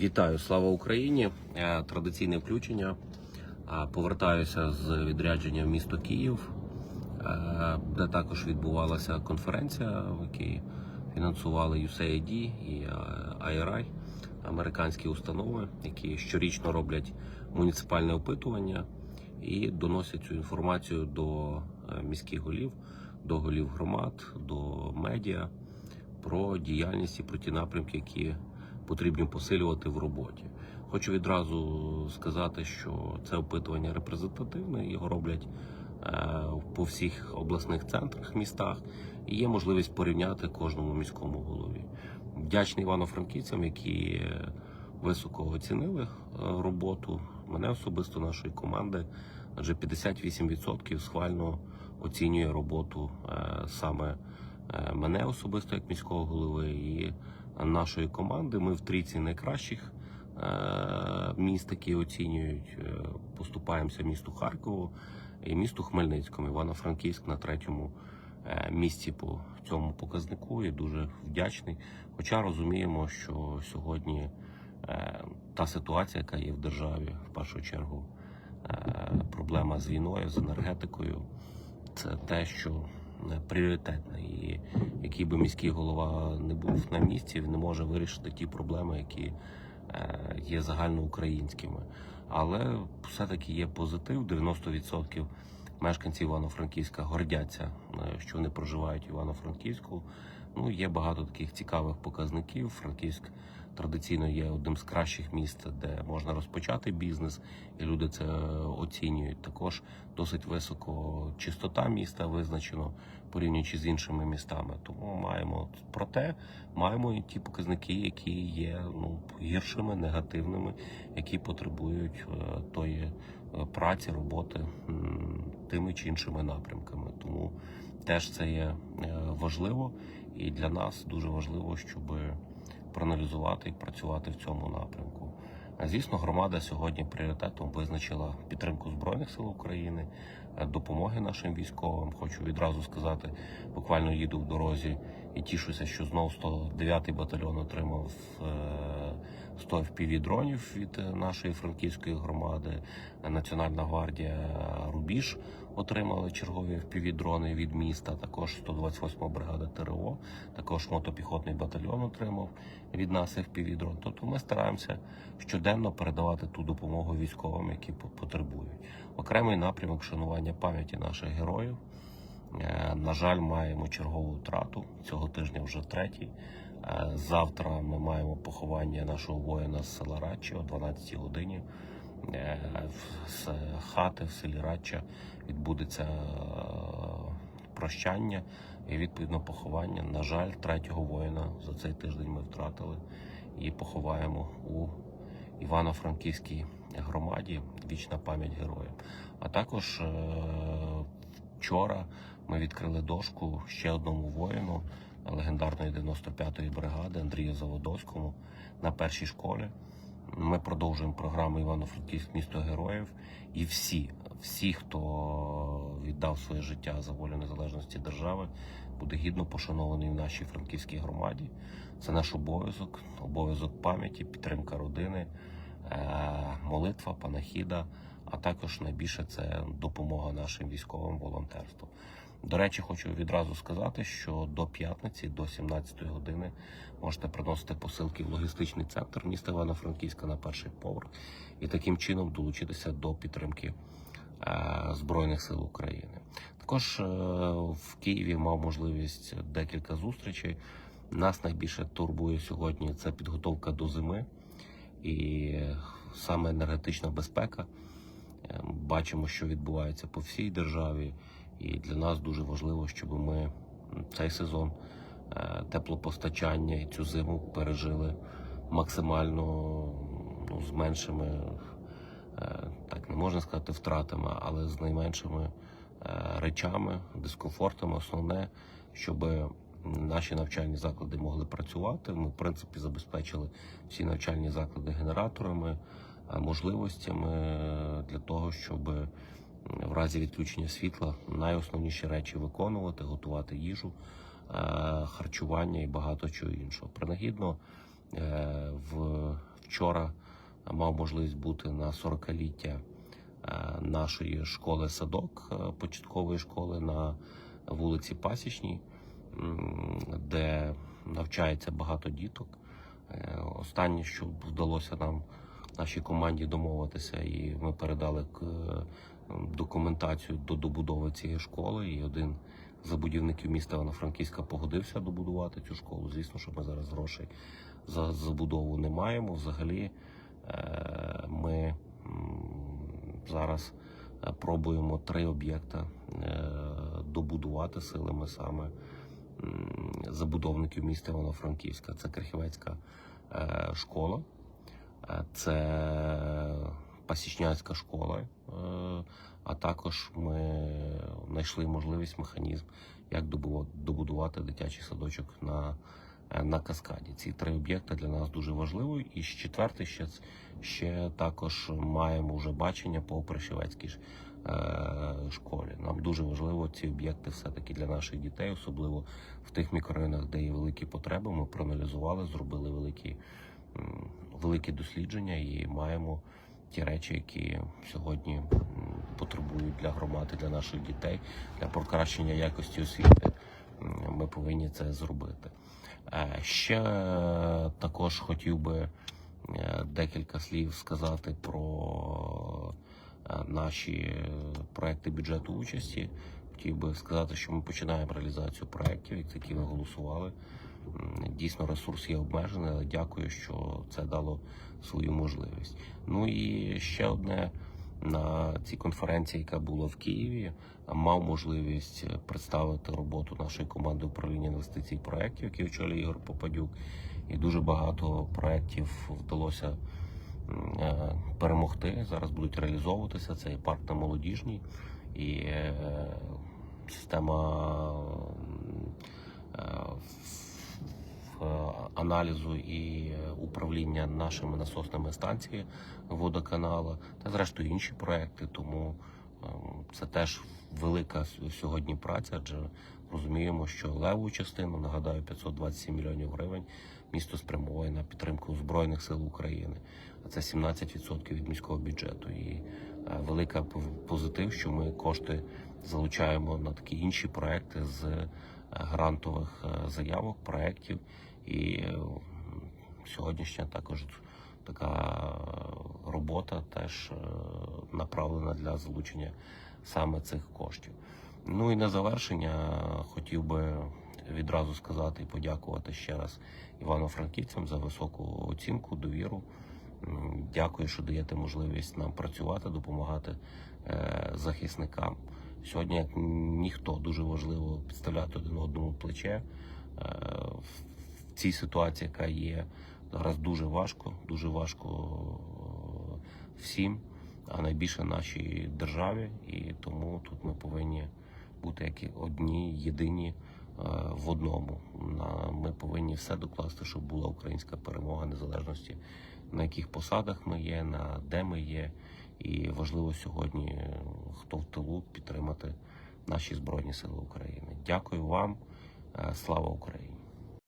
Вітаю, слава Україні! Е, Традиційне включення. Е, Повертаюся з відрядження в місто Київ, е, де також відбувалася конференція, в якій фінансували USAID і IRI, американські установи, які щорічно роблять муніципальне опитування і доносять цю інформацію до міських голів, до голів громад, до медіа про діяльність і про ті напрямки, які потрібні посилювати в роботі. Хочу відразу сказати, що це опитування репрезентативне, його роблять е, по всіх обласних центрах, містах, і є можливість порівняти кожному міському голові. Вдячний івано-франківцям, які високо оцінили е, роботу мене особисто нашої команди, адже 58% схвально оцінює роботу е, саме мене особисто як міського голови і нашої команди. Ми в трійці найкращих е, міст, які оцінюють. Е, Поступаємося місту Харкову і місту Хмельницькому. Івано-Франківськ на третьому е, місці по цьому показнику. І дуже вдячний. Хоча розуміємо, що сьогодні та ситуація, яка є в державі, в першу чергу, проблема з війною, з енергетикою, це те, що е, пріоритетне. І який би міський голова не був на місці, він не може вирішити ті проблеми, які е, є загальноукраїнськими. Але все-таки є позитив. 90% мешканців Івано-Франківська гордяться, е, що вони проживають Івано-Франківську. Ну, є багато таких цікавих показників. Франківськ традиційно є одним з кращих міст, де можна розпочати бізнес, і люди це оцінюють. Також досить високо чистота міста визначено порівнюючи з іншими містами. Тому маємо проте маємо і ті показники, які є ну гіршими, негативними, які потребують е, тої е, праці, роботи тими чи іншими напрямками. Тому теж це є е, важливо, і для нас дуже важливо, щоб проаналізувати і працювати в цьому напрямку. Звісно, громада сьогодні пріоритетом визначила підтримку збройних сил України, е, допомоги нашим військовим. Хочу відразу сказати, буквально їду в дорозі і тішуся, що знову 109-й батальйон отримав е, 100 FPV дронів від е, нашої франківської громади. Національна гвардія Рубіж отримали чергові FPV дрони від міста. Також 128 бригада ТРО, також мотопіхотний батальйон отримав від нас FPV дрон. Тобто ми стараємося щоденно передавати ту допомогу військовим, які потребують. Окремий напрямок шанування пам'яті наших героїв. Е, На жаль, маємо чергову втрату цього тижня вже третій. Е, Завтра ми маємо поховання нашого воїна з села Радчі о 12 годині. Е, З хати в селі Радча відбудеться е, прощання і відповідно поховання. На жаль, третього воїна за цей тиждень ми втратили і поховаємо у Івано-Франківській громаді. Вічна пам'ять героям. А також е, вчора ми відкрили дошку ще одному воїну легендарної 95-ї бригади Андрію Заводовському на першій школі. Ми продовжуємо програму Івано-Франківськ місто героїв. І всі, всі, хто віддав своє життя за волю незалежності держави, буде гідно пошанований в нашій франківській громаді. Це наш обов'язок, обов'язок пам'яті, підтримка родини, е, молитва, панахіда, а також найбільше це допомога нашим військовим волонтерству. До речі, хочу відразу сказати, що до п'ятниці, до 17 години, можете приносити посилки в логістичний центр міста Івано-Франківська на перший поверх і таким чином долучитися до підтримки е, Збройних сил України. Також е, в Києві мав можливість декілька зустрічей. Нас найбільше турбує сьогодні це підготовка до зими і саме енергетична безпека. Е, Бачимо, що відбувається по всій державі, і для нас дуже важливо, щоб ми цей сезон е, теплопостачання і цю зиму пережили максимально ну, з меншими, е, так не можна сказати, втратами, але з найменшими е, речами, дискомфортами. Основне, щоб наші навчальні заклади могли працювати. Ми, в принципі, забезпечили всі навчальні заклади генераторами, можливостями для того, щоб в разі відключення світла найосновніші речі виконувати, готувати їжу, е, харчування і багато чого іншого. Принагідно е, вчора мав можливість бути на 40-ліття е, нашої школи садок початкової школи на вулиці Пасічній, де навчається багато діток. Останнє, що вдалося нам нашій команді домовитися, і ми передали документацію до добудови цієї школи. І один з забудівників міста Івано-Франківська погодився добудувати цю школу. Звісно, що ми зараз грошей за забудову не маємо. Взагалі, е, ми зараз е, пробуємо три об'єкта е, добудувати силами саме забудовників міста Івано-Франківська. Це Крихівецька школа, це Пасічняцька школа, е, а також ми знайшли можливість, механізм, як добу- добудувати дитячий садочок на, е, на каскаді. Ці три об'єкти для нас дуже важливі. І четвертий ще, ще також маємо вже бачення по Пришивецькій е, школі. Нам дуже важливо ці об'єкти все-таки для наших дітей, особливо в тих мікрорайонах, де є великі потреби. Ми проаналізували, зробили великі, великі дослідження і маємо ті речі, які сьогодні потребують для громади, для наших дітей, для покращення якості освіти. Ми повинні це зробити. Е, Ще також хотів би е, декілька слів сказати про е, наші проекти бюджету участі. Хотів би сказати, що ми починаємо реалізацію проєктів, які ви голосували. Дійсно, ресурс є обмежений, але дякую, що це дало свою можливість. Ну і ще одне на цій конференції, яка була в Києві, мав можливість представити роботу нашої команди управління інвестицій проєктів, які очолює Ігор Попадюк. І дуже багато проєктів вдалося е, перемогти. Зараз будуть реалізовуватися. Це і парк на молодіжній, і е, система е, аналізу і управління нашими насосними станціями водоканала та зрештою інші проекти. Тому ем, це теж велика сьогодні праця, адже розуміємо, що леву частину, нагадаю, 527 мільйонів гривень місто спрямовує на підтримку Збройних сил України, а це 17% від міського бюджету. І е, велика позитив, що ми кошти залучаємо на такі інші проекти з е, грантових е, заявок, проєктів. І е, сьогоднішня також така робота теж е, направлена для залучення саме цих коштів. Ну і на завершення хотів би відразу сказати і подякувати ще раз Івано-Франківцям за високу оцінку, довіру. Дякую, що даєте можливість нам працювати, допомагати захисникам. Сьогодні, як ніхто, дуже важливо підставляти один одному плече. Е, в цій ситуації, яка є зараз, дуже важко, дуже важко е, всім, а найбільше нашій державі. І тому тут ми повинні бути як одні, єдині е, в одному. Ми повинні все докласти, щоб була українська перемога незалежності, на яких посадах ми є, на де ми є. І важливо сьогодні, е, хто в тилу, підтримати наші Збройні Сили України. Дякую вам. Е, Слава Україні!